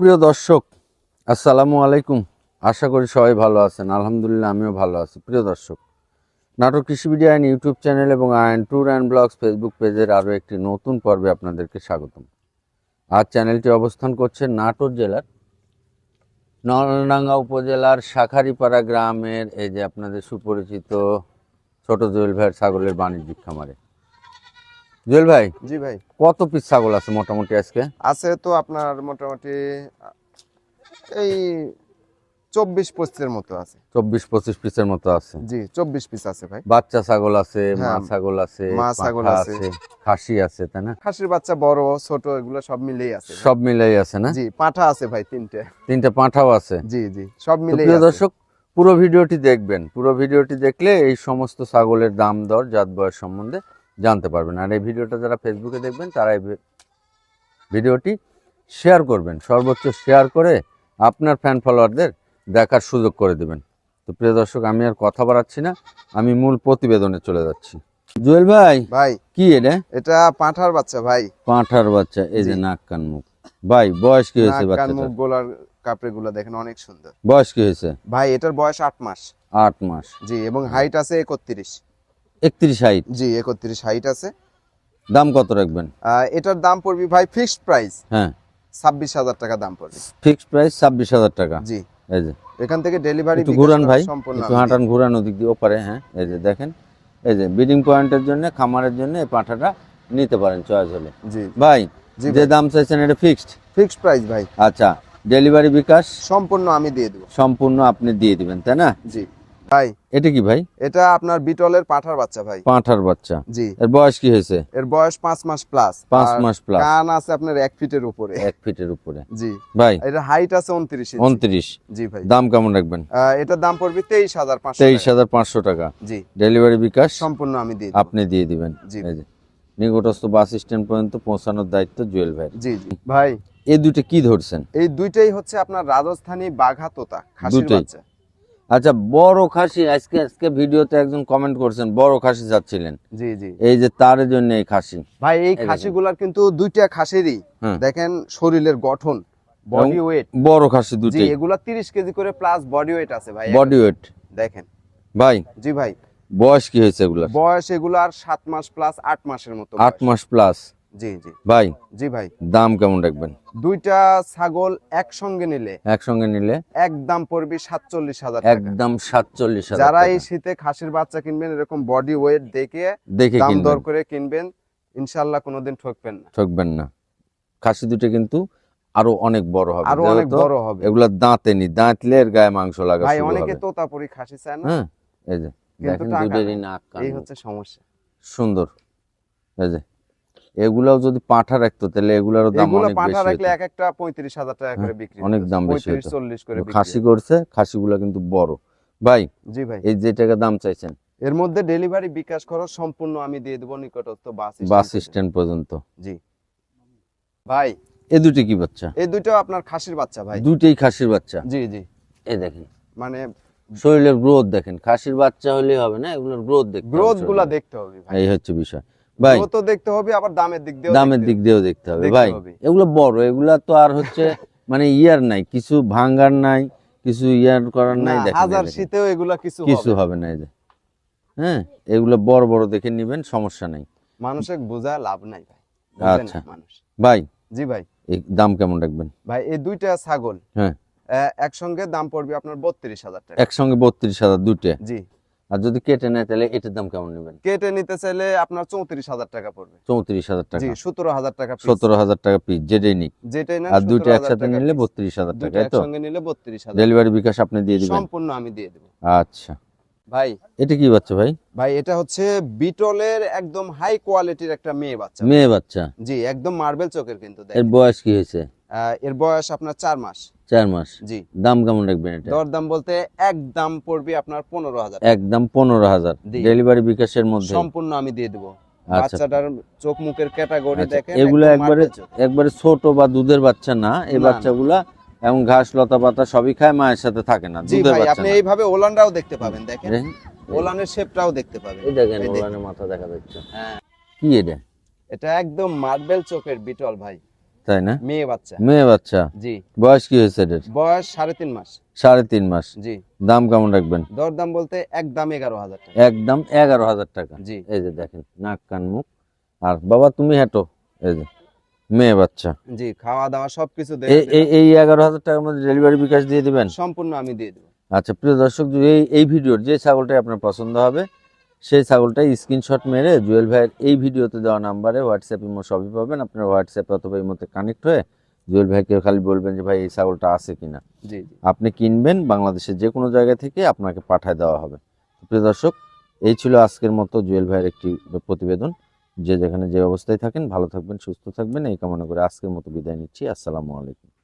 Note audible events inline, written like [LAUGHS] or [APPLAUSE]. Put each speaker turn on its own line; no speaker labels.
প্রিয় দর্শক, আসসালামু আলাইকুম। আশা করি সবাই ভালো আছেন। আলহামদুলিল্লাহ, আমিও ভালো আছি। প্রিয় দর্শক, নাটক কৃষি বিডি আইন ইউটিউব চ্যানেল এবং Ayon tour and blogs Facebook পেজের আরও একটি নতুন পর্বে আপনাদেরকে স্বাগতম। আজ চ্যানেলটি অবস্থান করছে নাটোর জেলার নলডাঙ্গা উপজেলার শাখারিপাড়া গ্রামের, এই যে আপনাদের সুপরিচিত ছোট জুয়েল ভাইয়ের ছাগলের বাণিজ্যিক খামারে। জুয়েল ভাই
জি ভাই।
কত পিস ছাগল আছে মোটামুটি আজকে?
আছে তো আপনার মোটামুটি এই চব্বিশ পঁচিশের মতো আছে।
চব্বিশ পঁচিশ পিসের মতো আছে।
জি চব্বিশ পিস আছে ভাই।
বাচ্চা ছাগল আছে মা
হ্যাঁ,
ছাগল আছে
মা ছাগল আছে।
খাসি আছে তাই না?
খাসির বাচ্চা বড় ছোট এগুলো সব মিলেই আছে।
সব মিলাই আছে না?
জি পাঠা আছে ভাই তিনটে।
তিনটা পাঁঠাও আছে?
জি জি সব
প্রিয়
আছে।
দর্শক পুরো ভিডিওটি দেখবেন। পুরো ভিডিওটি দেখলে এই সমস্ত ছাগলের দাম দর জাত বয়স সম্বন্ধে জানতে পারবেন। আর এই ভিডিওটা যারা ফেসবুকে দেখবেন তারা এই ভিডিওটি শেয়ার করবেন। সর্বোচ্চ শেয়ার করে আপনার ফ্যান ফলোয়ারদের দেখার সুযোগ করে দেবেন। তো প্রিয় দর্শক আমি আর কথা বাড়াচ্ছি না আমি মূল প্রতিবেদনে চলে যাচ্ছি। জুয়েল ভাই
ভাই
কি এটা?
এটা পাঁঠার বাচ্চা ভাই।
পাঁঠার বাচ্চা এই যে নাক কান মুখ। ভাই বয়স কি হয়েছে
নাক, কান মুখ গোলার কাপড়ে গুলা দেখেন অনেক সুন্দর।
বয়স কি হয়েছে?
ভাই এটার বয়স আট মাস।
আট মাস।
জি এবং হাইট আছে একত্রিশ।
একত্রিশ হাইট।
জি একত্রিশ হাইট আছে।
দাম কত রাখবেন?
এটার দাম পড়বি ভাই ফিক্সড প্রাইস।
হ্যাঁ।
ছাব্বিশ হাজার টাকা দাম পড়বে।
ফিক্সড প্রাইস ছাব্বিশ হাজার টাকা।
জি।
এই যে।
এখান থেকে ডেলিভারি
ঘুরান ভাই।
সম্পূর্ণ
একটু হাঁটান ঘুরান ওদিক দিয়ে ওপারে হ্যাঁ। এই যে দেখেন। এই যে ব্রিডিং পয়েন্টের জন্য খামারের জন্য এই পাঁঠাটা নিতে পারেন চয়েস হলে।
জি।
ভাই যে দাম চাইছেন এটা ফিক্সড
ফিক্সড প্রাইস ভাই।
আচ্ছা ডেলিভারি বিকাশ
সম্পূর্ণ আমি দিয়ে দেবো।
সম্পূর্ণ আপনি দিয়ে দিবেন তাই না?
জি। ভাই।
এটা কি ভাই?
এটা আপনার বিটলের পাঠার বাচ্চা ভাই।
পাঁঠার বাচ্চা।
জি।
এর বয়স কি হয়েছে?
এর বয়স পাঁচ মাস প্লাস
পাঁচ মাস প্লাস
কান আছে আপনার এক ফিটের উপরে।
এক ফিটের উপরে।
জি।
ভাই।
এটা হাইট আছে উনত্রিশ
উনত্রিশ।
জি ভাই।
দাম কেমন রাখবেন?
এটার দাম পড়বে তেইশ হাজার পাঁচশো
তেইশ
টাকা।
হাজার পাঁচশো টাকা।
জি।
ডেলিভারি বিকাশ?
সম্পূর্ণ আমি দিয়ে দেবো।
আপনি দিয়ে দিবেন।
জি।
নিকটস্থ বাস স্ট্যান্ড পর্যন্ত পৌঁছানোর দায়িত্ব জুয়েল ভাই।
জি জি। ভাই।
এই দুটো কি ধরছেন?
এই দুইটাই হচ্ছে আপনার রাজস্থানী বাঘা তোতা খাসির বাচ্চা।
আচ্ছা বড় খাসি আজকে আজকে ভিডিওতে একজন কমেন্ট করছেন বড় খাসি চাচ্ছিলেন
জি জি।
এই যে তার জন্য এই খাসি।
ভাই এই। খাসিগুলার কিন্তু দুইটা খাসিরই দেখেন শরীরের গঠন বডি ওয়েট
বড় খাসি
জি
দুটোই
এগুলা তিরিশ কেজি করে প্লাস বডি ওয়েট আছে ভাই।
বডি ওয়েট
দেখেন।
ভাই?
জি ভাই।
বয়স কি হয়েছে এগুলার?
বয়স এগুলার সাত মাস প্লাস আট মাসের মতো
আট
বয়স।
মাস প্লাস
জি জি।
ভাই
জি ভাই।
দাম কেমন রাখবেন?
দুইটা ছাগল একসঙ্গে নিলে।
একসঙ্গে নিলে?
একদম পড়বে সাতচল্লিশ হাজার
একদম সাতচল্লিশ হাজার
যারা এই শীতে খাসির বাচ্চা কিনবেন এরকম বডি ওয়েট দেখে
দেখে
দাম দর করে কিনবেন ইনশাল্লাহ কোনোদিন ঠকবেন না।
ঠকবেন না। খাসি দুটো কিন্তু আরও অনেক বড় হবে
আরও অনেক বড় হবে।
এগুলা দাঁতে নি দাঁতলে এর গায়ে মাংস লাগা
ভাই অনেকে তোতাপুরি খাসি চায় না?
হ্যাঁ এই যে দেখেন
টাকা
নাক
এই হচ্ছে সমস্যা।
সুন্দর। এই যে এগুলাও যদি পাঁঠা রাখতো তাহলে এগুলার দাম অনেক
পাঠা রাখলে। এক একটা পঁয়ত্রিশ হাজার টাকা করে
হ্যাঁ,
বিক্রি
অনেক দাম বেশি
পঁয়ত্রিশ
হতো।
চল্লিশ করে বিক্রি
খাসি। করছে খাসিগুলা কিন্তু বড়। ভাই
জি ভাই।
এই যে টাকা দাম চাইছেন?
এর মধ্যে ডেলিভারি বিকাশ খরচ সম্পূর্ণ আমি দিয়ে দেবো নিকটস্থ বাস
বাস
স্ট্যান্ড
পর্যন্ত।
জি। ভাই।
এই দুটি কি বাচ্চা?
এই দুটো আপনার খাসির বাচ্চা ভাই।
দুটেই খাসির বাচ্চা?
জি জি।
এই দেখেন।
মানে
শরীরের গ্রোথ দেখেন। খাসির বাচ্চা হলেই হবে না এগুলোর গ্রোথ দেখতে হবে গ্রোথগুলা
দেখতে হবে ভাই।
এই হচ্ছে বিষয়। ভাই।
গ্রোথও দেখতে হবে আবার দামের দিক দিয়েও
দামের দিক দিয়েও দেখতে হবে। ভাই এগুলো বড় এগুলা তো আর হচ্ছে [LAUGHS] মানে ইয়ার নাই কিছু ভাঙ্গার নাই কিছু ইয়ার করার নাই
হাজার শীতেও এগুলা কিছু
কিছু
হবে
না যে। হ্যাঁ এগুলো বড় বড় দেখে নিবেন সমস্যা নাই।
মানুষের বোঝা লাভ নাই ভাই
আচ্ছা।
মানুষ।
ভাই
জি ভাই।
এই দাম কেমন রাখবেন?
ভাই এই দুইটা ছাগল
হ্যাঁ।
একসঙ্গে দাম পড়বে আপনার বত্রিশ হাজার টাকা।
একসঙ্গে বত্রিশ হাজার দুটে
জি।
আর যদি কেটে নেয় তাহলে এটার দাম কেমন নেবেন?
কেটে নিতে চাইলে আপনার চৌত্রিশ হাজার টাকা পড়বে।
চৌত্রিশ হাজার টাকা।
সতেরো হাজার টাকা।
সতেরো হাজার টাকা পিস যেটাই নিক।
যেটাই না
আর দুইটা একসাথে নিলে বত্রিশ হাজার টাকা তো?
একসঙ্গে নিলে বত্রিশ হাজার।
ডেলিভারি বিকাশ আপনি দিয়ে দিবেন।
সম্পূর্ণ আমি দিয়ে দেবো।
আচ্ছা।
ভাই।
এটা কি বাচ্চা ভাই?
ভাই এটা হচ্ছে বিটলের একদম হাই কোয়ালিটির একটা মেয়ে বাচ্চা।
মেয়ে বাচ্চা।
জি একদম মার্বেল চোখের কিন্তু
এর বয়স কি হয়েছে?
এর বয়স আপনার চার মাস।
চার মাস।
জি।
দাম কেমন রাখবেন এটা?
দরদাম বলতে এক দাম পড়বে আপনার পনেরো হাজার
একদম পনেরো হাজার। ডেলিভারি বিকাশের মধ্যে?
সম্পূর্ণ আমি দিয়ে দেবো।
আচ্ছা।
বাচ্চাটার চোখ মুখের ক্যাটাগরি
আচ্ছা,
দেখেন
এগুলো একবারে একবারে ছোট বা দুধের বাচ্চা না এই। বাচ্চাগুলা এবং ঘাস লতা পাতা সবই খায় মায়ের সাথে থাকে না দুধের বাচ্চা
আপনি। এইভাবে ওলানটাও দেখতে পাবেন দেখেন, ওলানের শেপটাও দেখতে পাবেন।
এই দেখেন। ওলানের মাথা দেখা যাচ্ছে।
হ্যাঁ।
কি এটা?
এটা একদম মার্বেল চোখের বিটল ভাই।
তাই না?
মেয়ে বাচ্চা।
মেয়ে বাচ্চা?
জি।
বয়স কি হয়েছে এদের?
বয়স সাড়ে তিন মাস।
সাড়ে তিন মাস।
জি।
দাম কেমন রাখবেন?
দরদাম বলতে একদম এগারো হাজার টাকা।
একদম এগারো হাজার টাকা।
জি।
এই যে দেখেন নাক কান মুখ। আর বাবা তুমি হেঁটো। এই যে মেয়ে বাচ্চা।
জি খাওয়া দাওয়া সবকিছু
এই এগারো হাজার টাকার মধ্যে ডেলিভারি বিকাশ দিয়ে দিবেন?
সম্পূর্ণ আমি দিয়ে দেবো।
আচ্ছা প্রিয় দর্শক এই এই ভিডিওর যে ছাগলটাই আপনার পছন্দ হবে সেই ছাগলটাই স্ক্রিনশট মেরে জুয়েল ভাইয়ের এই ভিডিওতে দেওয়া নাম্বারে হোয়াটসঅ্যাপ ইমো সবই পাবেন। আপনার হোয়াটসঅ্যাপে অথবা ইমোতে কানেক্ট হয়ে জুয়েল ভাইকে খালি বলবেন যে ভাই এই ছাগলটা আছে কিনা? আপনি কিনবেন বাংলাদেশের যে কোনো জায়গা থেকে আপনাকে পাঠায় দেওয়া হবে। প্রিয় দর্শক এই ছিল আজকের মতো জুয়েল ভাইয়ের একটি প্রতিবেদন। যে যেখানে যে অবস্থায় থাকেন ভালো থাকবেন সুস্থ থাকবেন। এই কামনা করে আজকের মতো বিদায় নিচ্ছি। আসসালামু আলাইকুম।